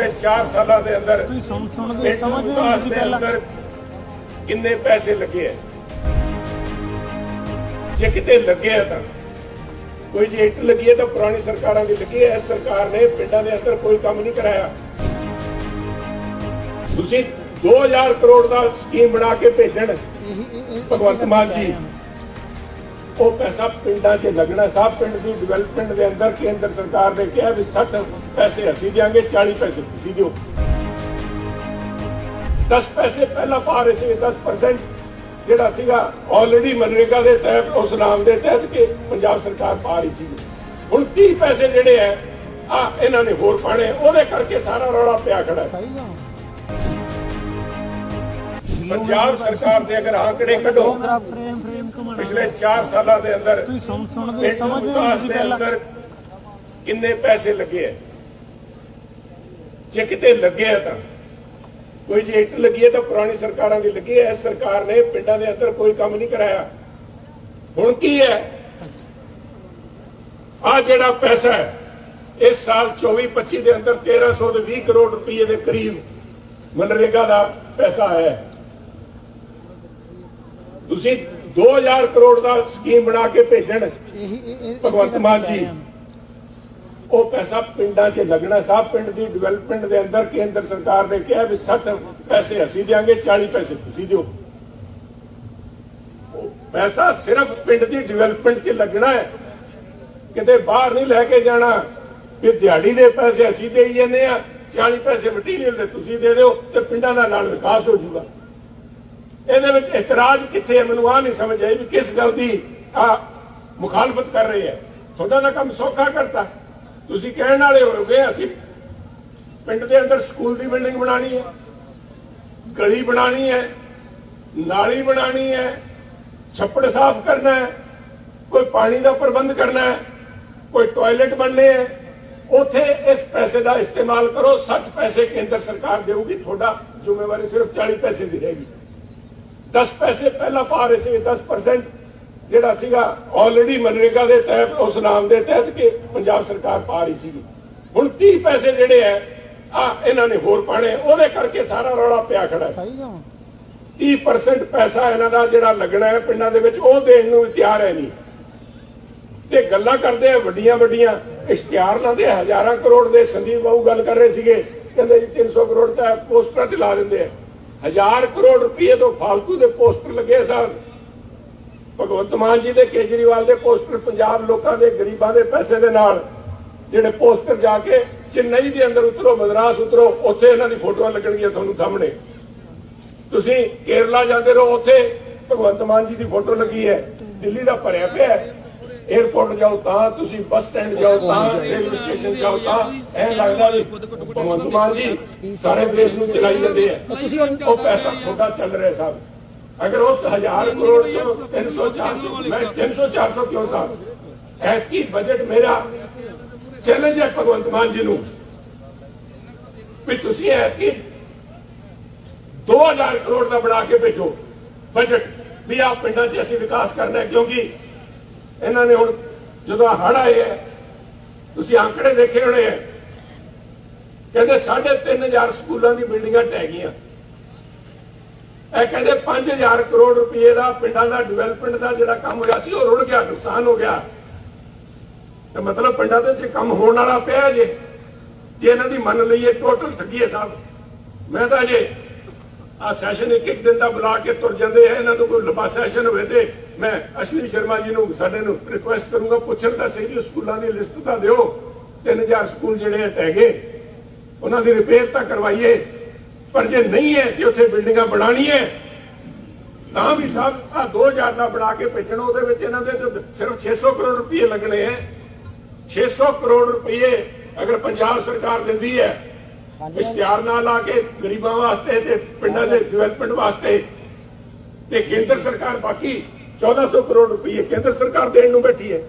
ਪਿਛਲੇ 4 ਸਾਲਾਂ ਦੇ ਅੰਦਰ ਤੁਸੀਂ ਸੁਣ ਸੁਣ ਕੇ ਕਿੰਨੇ ਪੈਸੇ ਲੱਗੇ ਆ? ਜੇ ਕਿਤੇ ਲੱਗੇ ਆ ਤਾਂ। ਕੋਈ ਜੇ ਇੱਟ ਲੱਗੀ ਹੈ ਤਾਂ ਪੁਰਾਣੀ ਸਰਕਾਰਾਂ ਦੀ ਲੱਗੀ ਹੈ ਇਸ ਸਰਕਾਰ ਨੇ ਪਿੰਡਾਂ ਦੇ ਅੰਦਰ ਕੋਈ ਕੰਮ ਨਹੀਂ ਕਰਾਇਆ। ਤੁਸੀਂ 2000 ਕਰੋੜ ਦਾ ਸਕੀਮ ਬਣਾ ਕੇ ਭੇਜਣ। ਭਗਵੰਤ ਮਾਨ ਜੀ। ਉਹ ਪੈਸਾ ਪਿੰਡਾਂ 'ਚ ਲੱਗਣਾ, ਸਭ ਪਿੰਡ ਦੀ ਡਿਵੈਲਪਮੈਂਟ ਦੇ ਅੰਦਰ ਕੇਂਦਰ ਸਰਕਾਰ ਨੇ ਕਿਹਾ ਵੀ 60 ਪੈਸੇ ਅਸੀਂ ਦਿਆਂਗੇ 40 ਪੈਸੇ ਤੁਸੀਂ ਦਿਓ। 10 ਪੈਸੇ ਪਹਿਲਾਂ ਪਾ ਰਹੇ ਸੀ 10% ਜਿਹੜਾ ਸੀਗਾ ਆਲਰੇਡੀ ਮਨਰੇਗਾ ਦੇ ਤਹਿਤ, ਉਸ ਨਾਮ ਦੇ ਤਹਿਤ ਕਿ ਪੰਜਾਬ ਸਰਕਾਰ ਪਾ ਰਹੀ ਸੀ। ਹੁਣ 30 ਪੈਸੇ ਜਿਹੜੇ ਆ ਆ ਇਹਨਾਂ ਨੇ ਹੋਰ ਪਾਣੇ ਉਹਦੇ ਕਰਕੇ ਸਾਰਾ ਰੌਲਾ ਪਿਆ ਖੜਾ ਹੈ। ਪੰਜਾਬ ਸਰਕਾਰ ਦੇ ਅਗਰ ਆંકੜੇ ਕੱਢੋ ਪਿਛਲੇ 4 ਸਾਲਾਂ ਦੇ ਅੰਦਰ ਤੁਸੀਂ ਸੁਣ ਸੁਣ ਕੇ ਦੇ ਕਿੰਨੇ ਪੈਸੇ ਲੱਗੇ ਆ? ਜੇ ਕਿਤੇ ਲੱਗੇ ਆ ਤਾਂ। ਕੋਈ ਜੇ ਇੱਟ ਲੱਗੀ ਹੈ ਤਾਂ ਪੁਰਾਣੀ ਸਰਕਾਰਾਂ ਦੀ ਲੱਗੀ ਹੈ ਇਸ ਸਰਕਾਰ ਨੇ ਪਿੰਡਾਂ ਦੇ ਅੰਦਰ ਕੋਈ ਕੰਮ ਨਹੀਂ ਕਰਾਇਆ। ਹੁਣ ਕੀ ਹੈ? ਆ ਜਿਹੜਾ ਪੈਸਾ ਹੈ ਇਸ ਸਾਲ 24 25 ਦੇ ਅੰਦਰ 1320 ਕਰੋੜ ਰੁਪਏ ਦੇ ਕਰੀਬ ਮਨਰੇਗਾ ਦਾ ਪੈਸਾ ਹੈ। ਤੁਸੀਂ 2000 ਕਰੋੜ ਦਾ ਸਕੀਮ ਬਣਾ ਕੇ ਭੇਜਣ ਭਗਵੰਤ ਮਾਨ ਜੀ। ਉਹ ਪੈਸਾ ਪਿੰਡਾਂ 'ਚ ਲੱਗਣਾ ਸਭ ਪਿੰਡ ਦੀ ਡਿਵੈਲਪਮੈਂਟ ਦੇ ਅੰਦਰ ਕੇਂਦਰ ਸਰਕਾਰ ਨੇ ਕਿਹਾ ਵੀ 60 ਪੈਸੇ ਅਸੀਂ ਦਿਆਂਗੇ 40 ਪੈਸੇ ਤੁਸੀਂ ਦਿਓ। ਉਹ ਪੈਸਾ ਸਿਰਫ ਪਿੰਡ ਦੀ ਡਿਵੈਲਪਮੈਂਟ 'ਚ ਲੱਗਣਾ ਹੈ। ਕਿਤੇ ਬਾਹਰ ਨਹੀਂ ਲੈ ਕੇ ਜਾਣਾ। ਕਿ ਦਿਹਾੜੀ ਦੇ ਪੈਸੇ ਅਸੀਂ ਦੇਈ ਜਾਂਦੇ ਆ 40 ਪੈਸੇ ਮਟੀਰੀਅਲ ਦੇ ਤੁਸੀਂ ਦੇ ਦਿਓ ਤੇ ਪਿੰਡਾਂ ਦਾ ਨਾਲ ਵਿਕਾਸ ਹੋ ਜਾਊਗਾ। ਇਹਦੇ ਵਿੱਚ ਇਤਰਾਜ਼ ਕਿੱਥੇ ਹੈ? ਮੈਨੂੰ ਆ ਨਹੀਂ ਸਮਝ ਆਈ ਵੀ ਕਿਸ ਗੱਲ ਦੀ ਆ ਮੁਖਾਲਫਤ ਕਰ ਰਹੇ ਹੈ ਤੁਹਾਡਾ ਦਾ ਕੰਮ ਸੌਖਾ ਕਰਤਾ। ਤੁਸੀਂ ਕਹਿਣ ਵਾਲੇ ਹੋਗੇ ਅਸੀਂ ਪਿੰਡ ਦੇ ਅੰਦਰ ਸਕੂਲ ਦੀ ਬਿਲਡਿੰਗ ਬਣਾਣੀ ਹੈ, ਗਲੀ ਬਣਾਣੀ ਹੈ, ਨਾਲੀ ਬਣਾਣੀ ਹੈ, ਛੱਪੜ ਸਾਫ਼ ਕਰਨਾ ਹੈ, ਕੋਈ ਪਾਣੀ ਦਾ ਪ੍ਰਬੰਧ ਕਰਨਾ ਹੈ, ਕੋਈ ਟਾਇਲਟ ਬਣਨੇ ਹੈ, ਉਥੇ ਇਸ ਪੈਸੇ ਦਾ ਇਸਤੇਮਾਲ ਕਰੋ 60 ਪੈਸੇ ਕੇਂਦਰ ਸਰਕਾਰ ਦੇਊਗੀ, ਤੁਹਾਡਾ ਜ਼ਿੰਮੇਵਾਰੀ ਸਿਰਫ 40 ਪੈਸੇ ਦੀ ਰਹੇਗੀ। 10 ਪੈਸੇ ਪਹਿਲਾਂ ਪਾ ਰਹੇ ਸੀ 10% ਜਿਹੜਾ ਸੀਗਾ ਆਲਰੇਡੀ ਮਨਰੇਗਾ ਦੇ ਤਹਿਤ ਉਸ ਨਾਮ ਦੇ ਤਹਿਤ ਕਿ ਪੰਜਾਬ ਸਰਕਾਰ ਪਾ ਰਹੀ ਸੀ ਹੁਣ 30 ਪੈਸੇ ਜਿਹੜੇ ਆ ਆ ਇਹਨਾਂ ਨੇ ਹੋਰ ਪਾਣੇ ਉਹਦੇ ਕਰਕੇ ਸਾਰਾ ਰੌਲਾ ਪਿਆ ਖੜਾ ਹੈ। ਸਹੀ ਗੱਲ। 30% ਪੈਸਾ ਇਹਨਾਂ ਦਾ ਜਿਹੜਾ ਲੱਗਣਾ ਹੈ ਪਿੰਡਾਂ ਦੇ ਵਿੱਚ ਉਹ ਦੇਣ ਨੂੰ ਤਿਆਰ ਹੈ ਨਹੀਂ। ਤੇ ਗੱਲਾਂ ਕਰਦੇ ਆ ਵੱਡੀਆਂ ਵੱਡੀਆਂ ਇਸ਼ਤਿਹਾਰ ਲਾਉਂਦੇ ਹਜ਼ਾਰਾਂ ਕਰੋੜ ਦੇ ਸੰਦੀਪ ਬਾਬੂ ਗੱਲ ਕਰ ਰਹੇ ਸੀਗੇ ਕਹਿੰਦੇ ਜੀ 300 ਕਰੋੜ ਤਾਂ ਪੋਸਟਰਾਂ ਤੇ ਲਾ ਦਿੰਦੇ ਆ। ਹਜ਼ਾਰ ਕਰੋੜ ਰੁਪਏ ਤੋਂ ਫालतू ਦੇ ਪੋਸਟਰ ਲੱਗੇ ਸਨ। ਭਗਵੰਤ ਮਾਨ ਜੀ ਦੇ, ਕੇਜਰੀਵਾਲ ਦੇ ਪੋਸਟਰ ਪੰਜਾਬ ਲੋਕਾਂ ਦੇ, ਗਰੀਬਾਂ ਦੇ ਪੈਸੇ ਦੇ ਨਾਲ ਜਿਹੜੇ ਪੋਸਟਰ ਜਾ ਕੇ ਚੇਨਈ ਦੇ ਅੰਦਰ ਉਤਰੋ, ਮਦਰਾਸ ਉਤਰੋ, ਉੱਥੇ ਇਹਨਾਂ ਦੀ ਫੋਟੋਆਂ ਲੱਗਣਗੀਆਂ ਤੁਹਾਨੂੰ ਸਾਹਮਣੇ। ਤੁਸੀਂ ਕੇਰਲਾ ਜਾਂਦੇ ਰਹੋ, ਉੱਥੇ ਭਗਵੰਤ ਮਾਨ ਜੀ ਦੀ ਫੋਟੋ ਲੱਗੀ ਹੈ। ਦਿੱਲੀ ਦਾ ਭਰਿਆ ਪਿਆ 에어ਪੋਰਟ ਜਾਓ ਤਾਂ ਤੁਸੀਂ ਬੱਸ ਸਟੈਂਡ ਜਾਓ ਤਾਂ ਰੇਲਵੇ ਸਟੇਸ਼ਨ ਜਾਓ ਤਾਂ ਐ ਲੱਗਦਾ ਵੀ ਭਗਵੰਤ ਮਾਨ ਜੀ ਸਾਰੇ ਦੇਸ਼ ਨੂੰ ਚਲਾਈ ਜਾਂਦੇ ਆ। ਉਹ ਪੈਸਾ ਤੁਹਾਡਾ ਚੱਲ ਰਿਹਾ ਸਾਹਿਬ ਅਗਰ ਉਸ 1000 ਕਰੋੜ ਤੋਂ 300 400 ਮੈਂ 300 400 ਕਿਉਂ ਸਾਹਿਬ ਐਤਕੀ ਬਜਟ ਮੇਰਾ ਚੈਲੰਜ ਹੈ ਭਗਵੰਤ ਮਾਨ ਜੀ ਨੂੰ। ਵੀ ਤੁਸੀਂ ਐਤਕੀ 2000 ਕਰੋੜ ਦਾ ਬਣਾ ਕੇ ਭੇਜੋ। ਬਜਟ ਵੀ ਆ ਪਿੰਡਾਂ 'ਚ ਅਸੀਂ ਵਿਕਾਸ ਕਰਨਾ ਹੈ ਕਿਉਂਕਿ ਇਹਨਾਂ ਨੇ ਹੁਣ ਜਦੋਂ ਹੜ ਆਏ ਹੈ, ਤੁਸੀਂ ਅੰਕੜੇ ਦੇਖੇ ਹੋਣੇ ਹੈ। ਕਹਿੰਦੇ 3500 ਸਕੂਲਾਂ ਦੀ ਬਿਲਡਿੰਗਾਂ ਟਹਿ ਗਈਆਂ। ਇਹ ਕਹਿੰਦੇ 5000 ਕਰੋੜ ਰੁਪਏ ਦਾ ਪਿੰਡਾਂ ਦਾ ਡਿਵੈਲਪਮੈਂਟ ਦਾ ਜਿਹੜਾ ਕੰਮ ਹੋਇਆ ਸੀ, ਉਹ ਰੁੜ ਗਿਆ, ਨੁਕਸਾਨ ਹੋ ਗਿਆ। ਤੇ ਮਤਲਬ ਪਿੰਡਾਂ ਦੇ ਵਿੱਚ ਕੰਮ ਹੋਣ ਵਾਲਾ ਪਿਆ ਜੇ। ਜੇ ਇਹਨਾਂ ਦੀ ਮੰਨ ਲਈਏ ਟੋਟਲ ਠੱਗੀ ਹੈ ਸਾਹਿਬ ਮੈਂ ਤਾਂ ਜੇ ਆ ਸੈਸ਼ਨ ਇੱਕ ਇੱਕ ਦਿਨ ਦਾ ਬੁਲਾ ਕੇ ਤੁਰ ਜਾਂਦੇ ਆ, ਇਹਨਾਂ ਨੂੰ ਕੋਈ ਲੰਬਾ ਸੈਸ਼ਨ ਹੋਵੇ ਤੇ ਮੈਂ ਅਸ਼ਵਨੀ ਸ਼ਰਮਾ ਜੀ ਨੂੰ, ਸਾਡੇ ਨੂੰ ਰਿਕੁਐਸਟ ਕਰੂੰਗਾ, ਪੁੱਛਣ ਦਾ ਸਹੀ ਵੀ ਸਕੂਲਾਂ ਦੀ ਲਿਸਟ ਤਾਂ ਦਿਓ। 3000 ਸਕੂਲ ਜਿਹੜੇ ਟਹਿ ਗਏ। ਉਹਨਾਂ ਦੀ ਰਿਪੇਅਰ ਤਾਂ ਕਰਵਾਈਏ। ਪਰ ਜੇ ਨਹੀਂ ਹੈ ਤੇ ਉੱਥੇ ਬਿਲਡਿੰਗਾਂ ਬਣਾਣੀ ਹੈ, ਤਾਂ ਵੀ ਸਾਹਿਬ ਆ 2000 ਦਾ ਬਣਾ ਕੇ ਭੇਜਣ, ਉਹਦੇ ਵਿੱਚ ਇਹਨਾਂ ਦੇ ਤਾਂ ਸਿਰਫ 600 ਕਰੋੜ ਰੁਪਏ ਲੱਗਣੇ ਹੈ 600 ਕਰੋੜ ਰੁਪਏ ਅਗਰ ਪੰਜਾਬ ਸਰਕਾਰ ਦਿੰਦੀ ਹੈ ਇਸ਼ਤਿਹਾਰ ਨਾਲ ਲਾ ਕੇ ਗਰੀਬਾਂ ਵਾਸਤੇ ਤੇ ਪਿੰਡਾਂ ਦੇ ਡਿਵੈਲਪਮੈਂਟ ਵਾਸਤੇ ਤੇ ਕੇਂਦਰ ਸਰਕਾਰ ਬਾਕੀ 1400 ਕਰੋੜ ਰੁਪਏ ਕੇਂਦਰ ਸਰਕਾਰ ਦੇਣ ਨੂੰ ਬੈਠੀ ਹੈ।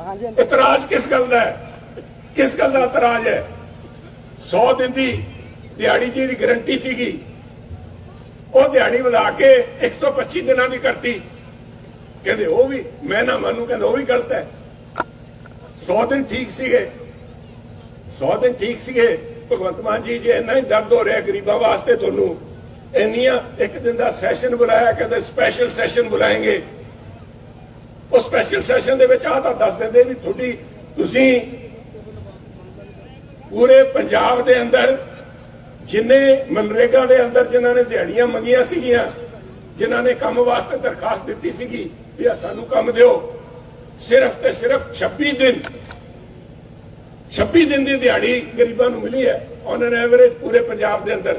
ਹਾਂਜੀ। ਇਤਰਾਜ਼ ਕਿਸ ਗੱਲ ਦਾ ਹੈ? ਕਿਸ ਗੱਲ ਦਾ ਇਤਰਾਜ਼ ਹੈ? 100 ਦਿਨ ਦੀ ਦਿਹਾੜੀ ਜੀ ਦੀ ਗਰੰਟੀ ਸੀਗੀ ਉਹ ਦਿਹਾੜੀ ਵਧਾ ਕੇ 125 ਦਿਨਾਂ ਦੀ ਕਰਤੀ। ਕਹਿੰਦੇ ਉਹ ਵੀ ਮੈਂ ਨਾ ਮੰਨੂ ਕਹਿੰਦੇ ਉਹ ਵੀ ਗਲਤ ਹੈ। 100 ਦਿਨ ਠੀਕ ਸੀਗੇ। 100 ਦਿਨ ਠੀਕ ਸੀਗੇ। ਭਗਵੰਤ ਮਾਨ ਜੀ, ਜੇ ਇੰਨਾ ਹੀ ਦਰਦ ਹੋ ਰਿਹਾ ਗਰੀਬਾਂ ਵਾਸਤੇ ਤੁਹਾਨੂੰ, ਇੰਨੀਆਂ ਇੱਕ ਦਿਨ ਦਾ ਸੈਸ਼ਨ ਬੁਲਾਇਆ, ਕਹਿੰਦੇ ਸਪੈਸ਼ਲ ਸੈਸ਼ਨ ਬੁਲਾਏਂਗੇ। ਉਹ ਸਪੈਸ਼ਲ ਸੈਸ਼ਨ ਦੇ ਵਿੱਚ ਆ ਤਾਂ ਦੱਸ ਦਿੰਦੇ ਵੀ ਤੁਹਾਡੀ, ਤੁਸੀਂ ਪੂਰੇ ਪੰਜਾਬ ਦੇ ਅੰਦਰ, ਜਿੰਨੇ ਮਨਰੇਗਾ ਦੇ ਅੰਦਰ ਜਿਨ੍ਹਾਂ ਨੇ ਦਿਹਾੜੀਆਂ ਮੰਗੀਆਂ ਸੀਗੀਆਂ, ਜਿਨ੍ਹਾਂ ਨੇ ਕੰਮ ਵਾਸਤੇ ਦਰਖਾਸਤ ਦਿੱਤੀ ਸੀਗੀ, ਵੀ ਆਹ ਸਾਨੂੰ ਕੰਮ ਦਿਓ। ਸਿਰਫ ਤੇ ਸਿਰਫ 26 ਦਿਨ 26 ਦਿਨ ਦੀ ਦਿਹਾੜੀ ਗਰੀਬਾਂ ਨੂੰ ਮਿਲੀ ਹੈ। ਔਨ ਐਨ ਐਵਰੇਜ ਪੂਰੇ ਪੰਜਾਬ ਦੇ ਅੰਦਰ।